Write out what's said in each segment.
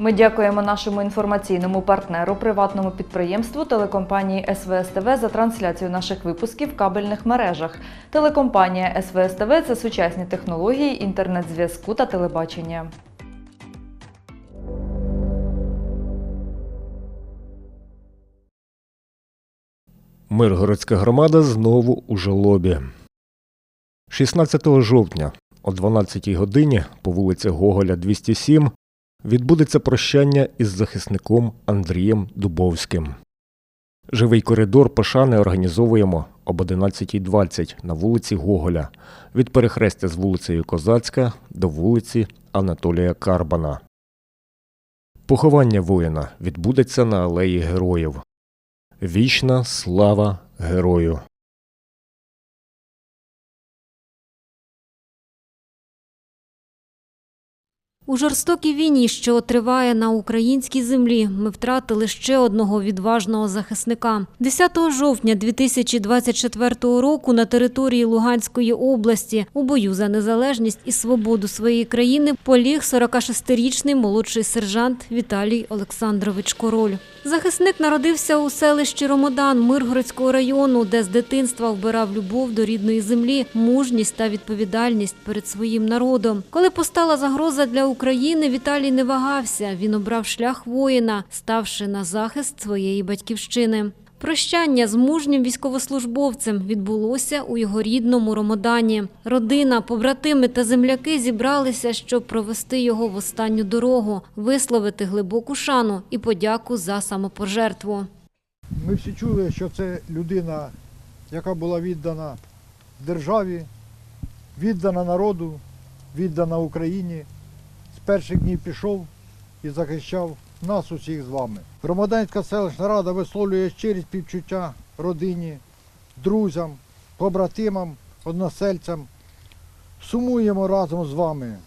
Ми дякуємо нашому інформаційному партнеру, приватному підприємству телекомпанії СВСТВ за трансляцію наших випусків в кабельних мережах. Телекомпанія СВСТВ це сучасні технології інтернет-зв'язку та телебачення. Миргородська громада знову у жалобі. 16 жовтня о 12 годині по вулиці Гоголя 207 відбудеться прощання із захисником Андрієм Дубовським. Живий коридор пошани організовуємо об 11.20 на вулиці Гоголя від перехрестя з вулицею Козацька до вулиці Анатолія Карбана. Поховання воїна відбудеться на алеї Героїв. Вічна слава герою! У жорстокій війні, що триває на українській землі, ми втратили ще одного відважного захисника. 10 жовтня 2024 року на території Луганської області у бою за незалежність і свободу своєї країни поліг 46-річний молодший сержант Віталій Олександрович Король. Захисник народився у селищі Ромодан Миргородського району, де з дитинства вбирав любов до рідної землі, мужність та відповідальність перед своїм народом. Коли постала загроза для України, Віталій не вагався. Він обрав шлях воїна, ставши на захист своєї батьківщини. Прощання з мужнім військовослужбовцем відбулося у його рідному Ромодані. Родина, побратими та земляки зібралися, щоб провести його в останню дорогу, висловити глибоку шану і подяку за самопожертву. Ми всі чули, що це людина, яка була віддана державі, віддана народу, віддана Україні. З перших днів пішов і захищав нас усіх з вами. Громадянська селищна рада висловлює щирі співчуття родині, друзям, побратимам, односельцям. Сумуємо разом з вами.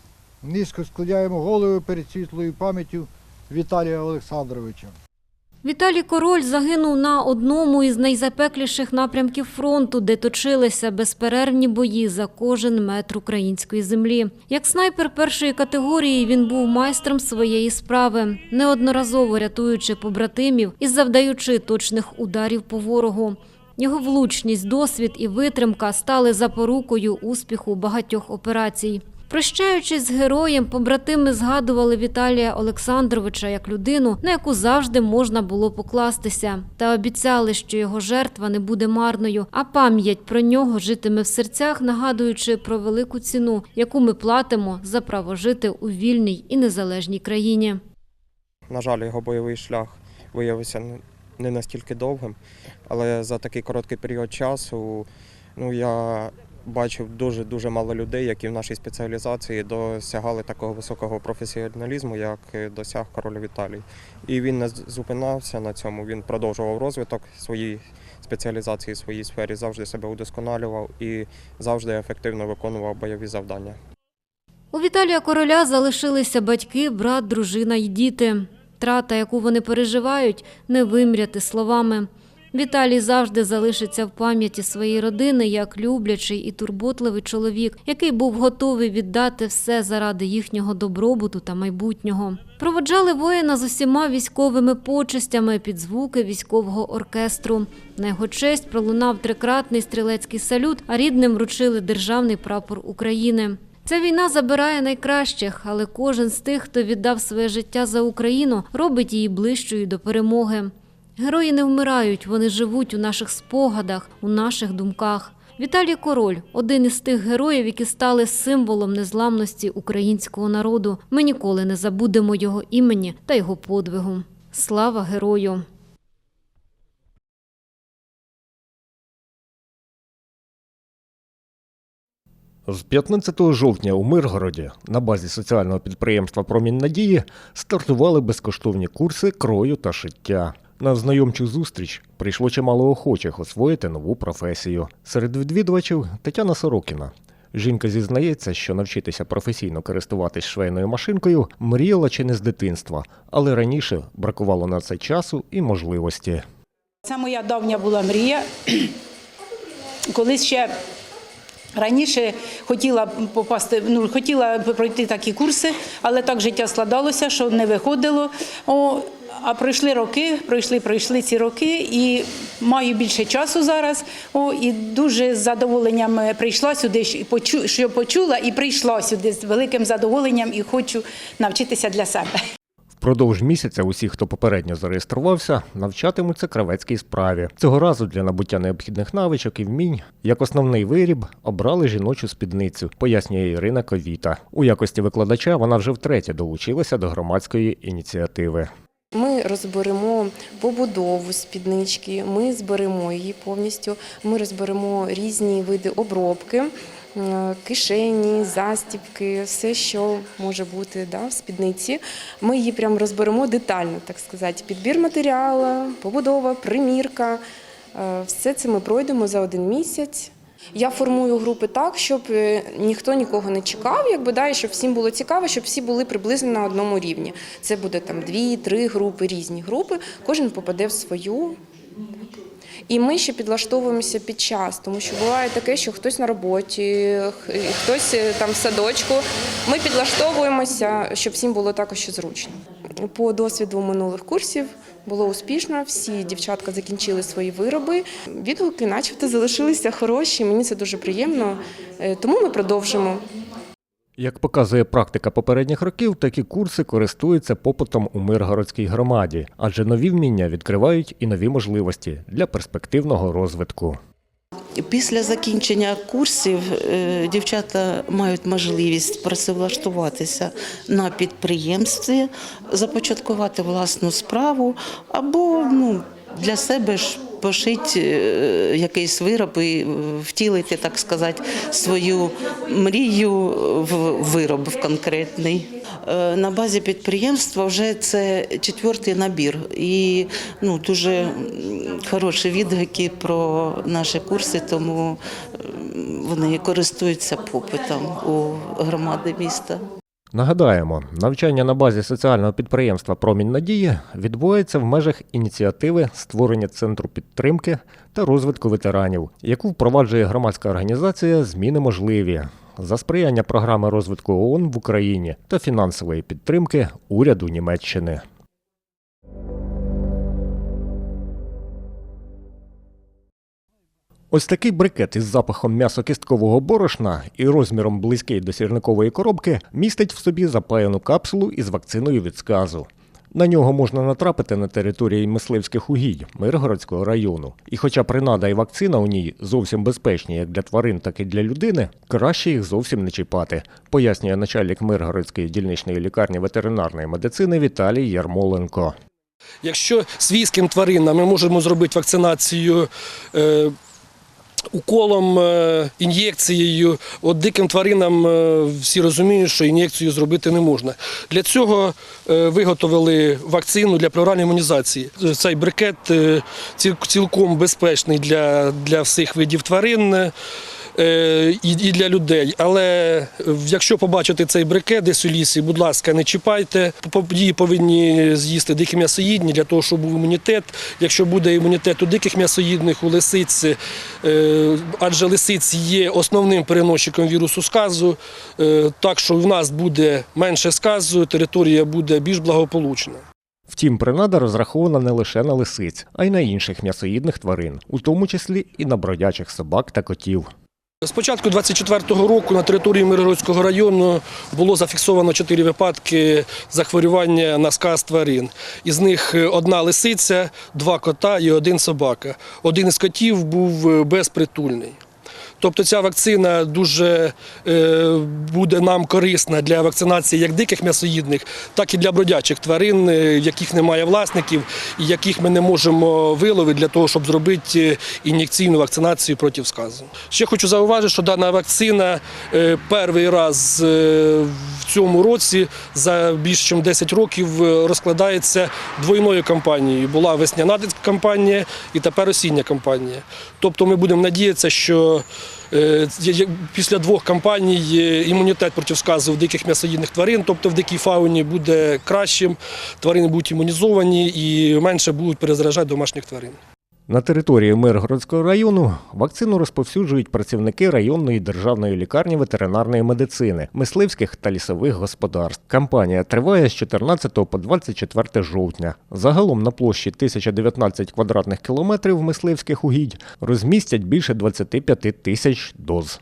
Низько складаємо голови перед світлою пам'яттю Віталія Олександровича. Віталій Король загинув на одному із найзапекліших напрямків фронту, де точилися безперервні бої за кожен метр української землі. Як снайпер першої категорії він був майстром своєї справи, неодноразово рятуючи побратимів і завдаючи точних ударів по ворогу. Його влучність, досвід і витримка стали запорукою успіху багатьох операцій. Прощаючись з героєм, побратими згадували Віталія Олександровича як людину, на яку завжди можна було покластися, та обіцяли, що його жертва не буде марною, а пам'ять про нього житиме в серцях, нагадуючи про велику ціну, яку ми платимо за право жити у вільній і незалежній країні. На жаль, його бойовий шлях виявився не- настільки довгим, але за такий короткий період часу ну, я бачив дуже дуже мало людей, які в нашій спеціалізації досягали такого високого професіоналізму, як досяг король Віталій. І він не зупинався на цьому. Він продовжував розвиток своїй спеціалізації, своїй сфері, завжди себе удосконалював і завжди ефективно виконував бойові завдання. У Віталія Короля залишилися батьки, брат, дружина й діти. Трата, яку вони переживають, не вимряти словами. Віталій завжди залишиться в пам'яті своєї родини як люблячий і турботливий чоловік, який був готовий віддати все заради їхнього добробуту та майбутнього. Проводжали воїна з усіма військовими почестями під звуки військового оркестру. На його честь пролунав трикратний стрілецький салют, а рідним вручили державний прапор України. Ця війна забирає найкращих, але кожен з тих, хто віддав своє життя за Україну, робить її ближчою до перемоги. Герої не вмирають, вони живуть у наших спогадах, у наших думках. Віталій Король один із тих героїв, які стали символом незламності українського народу. Ми ніколи не забудемо його імені та його подвигу. Слава герою! З 15 жовтня у Миргороді на базі соціального підприємства Промінь Надії стартували безкоштовні курси крою та шиття. На знайомчу зустріч прийшло чимало охочих освоїти нову професію. Серед відвідувачів Тетяна Сорокіна. Жінка зізнається, що навчитися професійно користуватись швейною машинкою мріяла чи не з дитинства, але раніше бракувало на це часу і можливості. Це моя давня була мрія. Колись ще Раніше хотіла попасти, ну хотіла пройти такі курси, але так життя складалося, що не виходило. О, а пройшли роки, пройшли, пройшли ці роки, і маю більше часу зараз. О, і дуже з задоволенням е, прийшла сюди, що почу- що почула, і прийшла сюди з великим задоволенням і хочу навчитися для себе. Впродовж місяця усі, хто попередньо зареєструвався, навчатимуться кравецькій справі. Цього разу для набуття необхідних навичок і вмінь, як основний виріб, обрали жіночу спідницю, пояснює Ірина Ковіта. У якості викладача вона вже втретє долучилася до громадської ініціативи. Ми розберемо побудову спіднички, ми зберемо її повністю. Ми розберемо різні види обробки, е, кишені, застібки, все, що може бути да, в спідниці. Ми її прям розберемо детально, так сказати. Підбір матеріалу, побудова, примірка. Е, Все це ми пройдемо за один місяць. Я формую групи так, щоб е, ніхто нікого не чекав, якби да, і щоб всім було цікаво, щоб всі були приблизно на одному рівні. Це буде там дві, три групи, різні групи. Кожен попаде в свою. І ми ще підлаштовуємося під час, тому що буває таке, що хтось на роботі, хтось е, там в садочку. Ми підлаштовуємося, щоб всім було також зручно. По досвіду минулих курсів було успішно. Всі дівчатка закінчили свої вироби. Відгуки, начебто, залишилися хороші. Мені це дуже приємно. Е, Тому ми продовжимо. Як показує практика попередніх років, такі курси користуються попитом у Миргородській громаді, адже нові вміння відкривають і нові можливості для перспективного розвитку. Після закінчення курсів е, дівчата мають можливість працевлаштуватися на підприємстві, започаткувати власну справу або ну, для себе ж пошити е, якийсь вироб і е, втілити, так сказати, свою мрію в вироб в конкретний. Е, На базі підприємства вже це четвертий набір, і ну дуже хороші відгуки про наші курси, тому вони користуються попитом у громади міста. Нагадаємо, навчання на базі соціального підприємства Промінь надії відбувається в межах ініціативи створення центру підтримки та розвитку ветеранів, яку впроваджує громадська організація Зміни можливі за сприяння програми розвитку ООН в Україні та фінансової підтримки уряду Німеччини. Ось такий брикет із запахом м'ясо-кісткового борошна і розміром близький до сірникової коробки містить в собі запаяну капсулу із вакциною від сказу. На нього можна натрапити на території мисливських угідь Миргородського району. І хоча принада і вакцина у ній зовсім безпечні як для тварин, так і для людини, краще їх зовсім не чіпати, пояснює начальник Миргородської дільничної лікарні ветеринарної медицини Віталій Ярмоленко. Якщо свійським тваринам ми можемо зробити вакцинацію е, уколом, е, ін'єкцією, от диким тваринам е, всі розуміють, що ін'єкцію зробити не можна. Для цього е, виготовили вакцину для плюральної імунізації. Цей брикет цілком безпечний для, для всіх видів тварин. Е, І, для людей, але якщо побачите цей брикет десь у лісі, будь ласка, не чіпайте. Її повинні з'їсти дикі м'ясоїдні для того, щоб був імунітет. Якщо буде імунітет у диких м'ясоїдних, у лисиць, е, адже лисиць є основним переносчиком вірусу сказу, е, так що в нас буде менше сказу, територія буде більш благополучна. Втім, принада розрахована не лише на лисиць, а й на інших м'ясоїдних тварин, у тому числі і на бродячих собак та котів. З початку 24-го року на території Миргородського району було зафіксовано чотири випадки захворювання на сказ тварин. Із них е, одна лисиця, два кота і один собака. Один із котів був е, безпритульний. Тобто ця вакцина дуже е, буде нам корисна для вакцинації як диких м'ясоїдних, так і для бродячих тварин, е, яких немає власників і яких ми не можемо виловити для того, щоб зробити е, ін'єкційну вакцинацію проти сказу. Ще хочу зауважити, що дана вакцина перший раз в цьому році за більш ніж 10 років розкладається двойною кампанією. Була весняна кампанія і тепер осіння кампанія. Тобто ми будемо надіятися, що після двох кампаній е, імунітет проти сказу в диких м'ясоїдних тварин, тобто в дикій фауні буде кращим, тварини будуть імунізовані і менше будуть перезаражати домашніх тварин. На території Миргородського району вакцину розповсюджують працівники районної державної лікарні ветеринарної медицини, мисливських та лісових господарств. Кампанія триває з 14 по 24 жовтня. Загалом на площі 1019 квадратних кілометрів мисливських угідь розмістять більше 25 тисяч доз.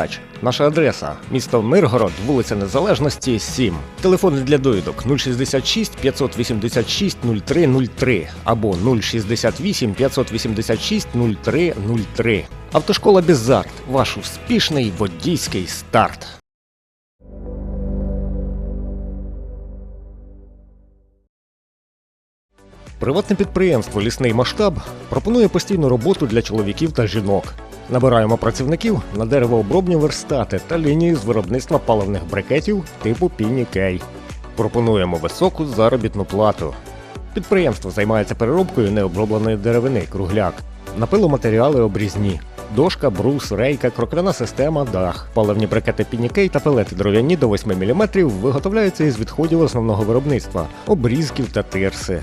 передач. Наша адреса місто Миргород, вулиця Незалежності, 7. Телефони для довідок 066 586 0303 або 068 586 0303. Автошкола Бізарт. Ваш успішний водійський старт. Приватне підприємство Лісний масштаб пропонує постійну роботу для чоловіків та жінок. Набираємо працівників на деревообробні верстати та лінії з виробництва паливних брикетів типу Пінікей. Пропонуємо високу заробітну плату. Підприємство займається переробкою необробленої деревини кругляк, напиломатеріали обрізні, дошка, брус, рейка, крокляна система, дах. Паливні брикети Пінікей та пелети дров'яні до 8 мм виготовляються із відходів основного виробництва, обрізків та тирси.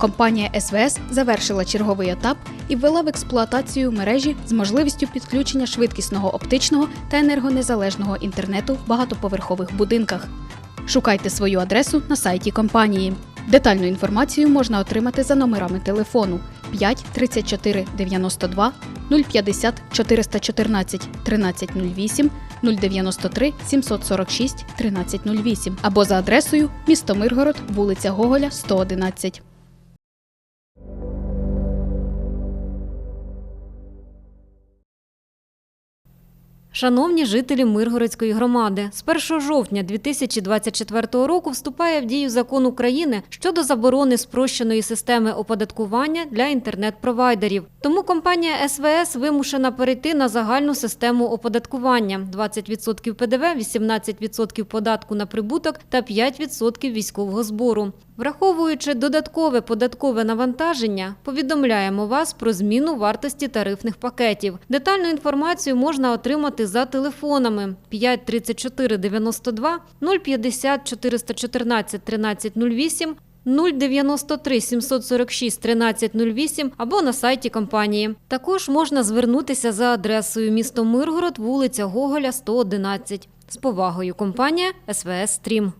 компанія СВС завершила черговий етап і ввела в експлуатацію мережі з можливістю підключення швидкісного оптичного та енергонезалежного інтернету в багатоповерхових будинках. Шукайте свою адресу на сайті компанії. Детальну інформацію можна отримати за номерами телефону 5 34 92 050 414 1308 093 746 1308 або за адресою місто Миргород, вулиця Гоголя, 111. Шановні жителі Миргородської громади, з 1 жовтня 2024 року вступає в дію закон України щодо заборони спрощеної системи оподаткування для інтернет-провайдерів. Тому компанія СВС вимушена перейти на загальну систему оподаткування: 20% ПДВ, 18% податку на прибуток та 5% військового збору. Враховуючи додаткове податкове навантаження, повідомляємо вас про зміну вартості тарифних пакетів. Детальну інформацію можна отримати за телефонами 5 34 92 050 414 1308 093 746 1308 або на сайті компанії. Також можна звернутися за адресою місто Миргород, вулиця Гоголя, 111. З повагою компанія СВС Стрім.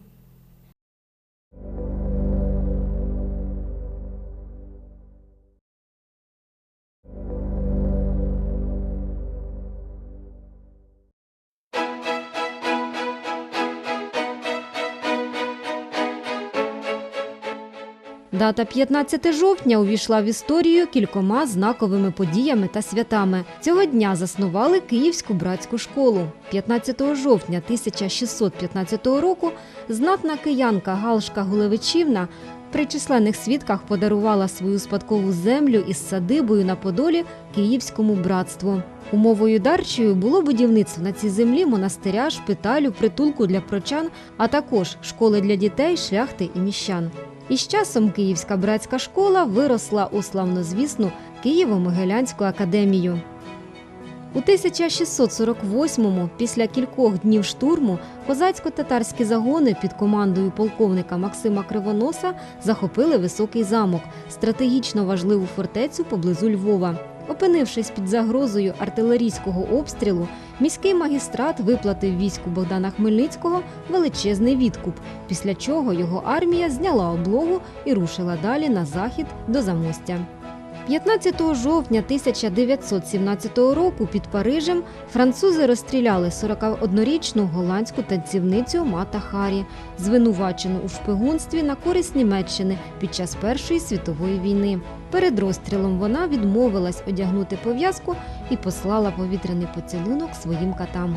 Дата 15 жовтня увійшла в історію кількома знаковими подіями та святами. Цього дня заснували Київську братську школу. 15 жовтня 1615 року знатна киянка Галшка Гулевичівна при численних свідках подарувала свою спадкову землю із садибою на Подолі Київському братству. Умовою дарчою було будівництво на цій землі монастиря, шпиталю, притулку для прочан, а також школи для дітей, шляхти і міщан. І з часом Київська братська школа виросла у славнозвісну Києво-Могилянську академію. У 1648-му, після кількох днів штурму, козацько-татарські загони під командою полковника Максима Кривоноса захопили високий замок, стратегічно важливу фортецю поблизу Львова. Опинившись під загрозою артилерійського обстрілу, міський магістрат виплатив війську Богдана Хмельницького величезний відкуп, після чого його армія зняла облогу і рушила далі на захід до Замостя. 15 жовтня 1917 року під Парижем французи розстріляли 41-річну голландську танцівницю Мата Харі, звинувачену у шпигунстві на користь Німеччини під час Першої світової війни. Перед розстрілом вона відмовилась одягнути пов'язку і послала повітряний поцілунок своїм катам.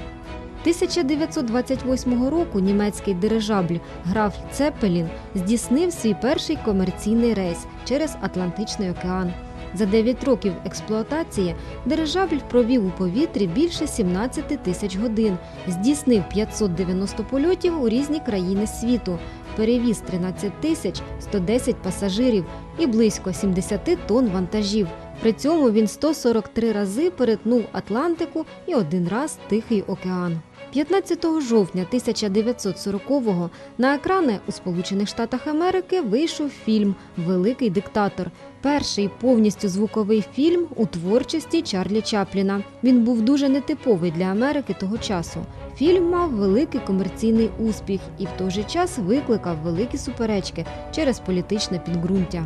1928 року німецький дирижабль граф Цепелін здійснив свій перший комерційний рейс через Атлантичний океан. За 9 років експлуатації дирижабль провів у повітрі більше 17 тисяч годин, здійснив 590 польотів у різні країни світу, перевіз 13 тисяч 110 пасажирів і близько 70 тонн вантажів. При цьому він 143 рази перетнув Атлантику і один раз Тихий океан. 15 жовтня 1940-го на екрани у Сполучених Штатах Америки вийшов фільм Великий диктатор. Перший повністю звуковий фільм у творчості Чарлі Чапліна. Він був дуже нетиповий для Америки того часу. Фільм мав великий комерційний успіх і в той же час викликав великі суперечки через політичне підґрунтя.